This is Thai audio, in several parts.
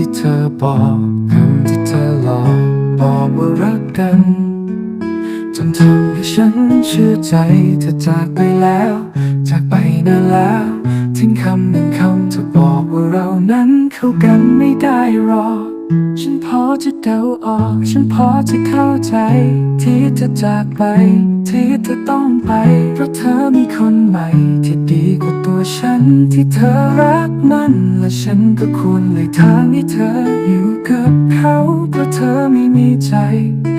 ที่เธอบอกคำที่เธอหลอกบอกว่ารักกันจนทำให้ฉันเชื่อใจเธอจากไปแล้ว จากไปนานแล้ว ทิ้งคำหนึ่งคำเธอบอกว่าเรานั้นเข้ากันไม่ได้รอฉันพอจะเดาออก ฉันพอจะเข้าใจ ที่เธอจากไป ที่เธอต้อง ไป เพราะเธอมีคนใหม่ ที่ดีกว่าตัวฉัน ที่เธอรักมัน และฉันก็ควรเลยทางให้เธออยู่กับเขาเพราะเธอไม่มีใจ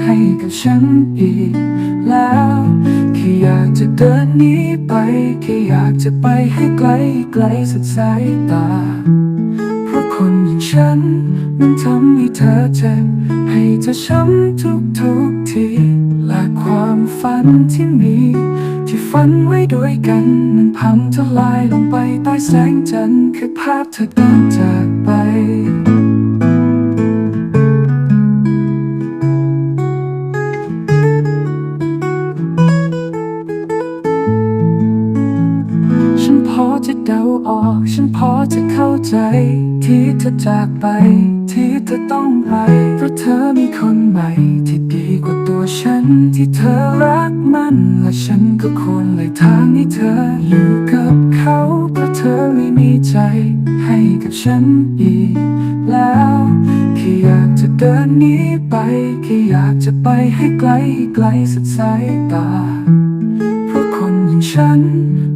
ให้กับฉันอีก แล้วแค่อยากจะเดินหนี้ไปแค่อยากจะไปให้ไกลไกลสุดสายตา ฉัน มันทำให้เธอเจ็บ ให้เธอช้ำทุกทุกที และความฝันที่มี ที่ฝันไว้ด้วยกัน มันพังทลายลงไปใต้แสงจันทร์คือภาพเธอเดินจากไป จะเดาออก ฉันพอจะเข้าใจ ที่เธอจากไป ที่เธอต้องไปเพราะเธอมีคนใหม่ ที่ดีกว่าตัวฉัน ที่เธอรักมัน และฉันก็ควรเลยทางให้เธออยู่กับเขาเพราะเธอไม่มีใจ ให้กับฉันอีกแล้วแค่อยากจะเดินหนี้ไปแค่อยากจะไปให้ไกลไกลสุดสายตาเพราะคนอย่างฉัน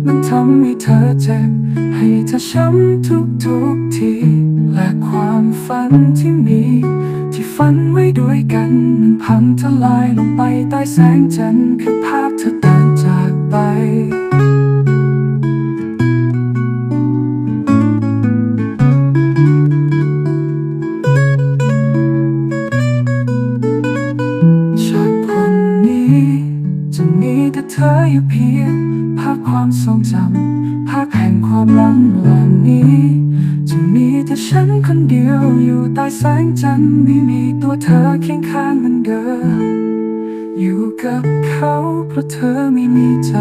มันทำให้เธอเจ็บ ให้เธอช้ำทุกทุกที และความฝันที่มี ที่ฝันไว้ด้วยกัน มันพังทลายลงไปใต้แสงจันทร์คือภาพเธอเดินจากไปจากคนนี้จะมีแต่เธออยู่เพียง ความทรงจำภาพแห่งความหลังเหล่านี้ จะมีแต่ฉันคนเดียวอยู่ใต้แสงจันทร์ไม่มีตัวเธอเคียงข้างเหมือนเดิมอยู่กับเขาเพราะเธอไม่มีใจ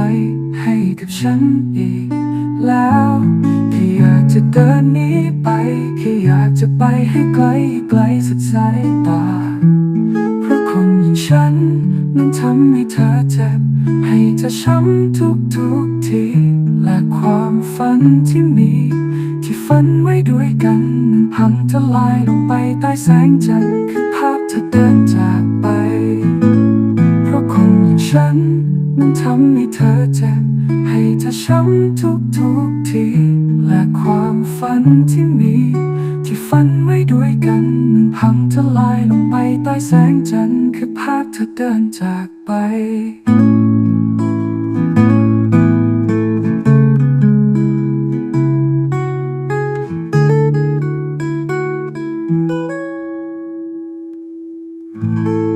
ให้กับฉันอีก แล้วแค่อยากจะเดินนี้ไปแค่อยากจะไปให้ไกลไกลสุดสายตา ให้เธอช้ำทุกทุกที และความฝันที่มี ที่ฝันไว้ด้วยกันมันพังทลายลงไปใต้แสงจันทร์คือภาพเธอเดินจากไป เพราะคนอย่างฉันมันทำให้เธอเจ็บให้เธอช้ำทุกทุกที และความฝันที่มี ที่ฝันไว้ด้วยกันมันพังทลายลงไปใต้แสงจันทร์คือภาพเธอเดินจากไป you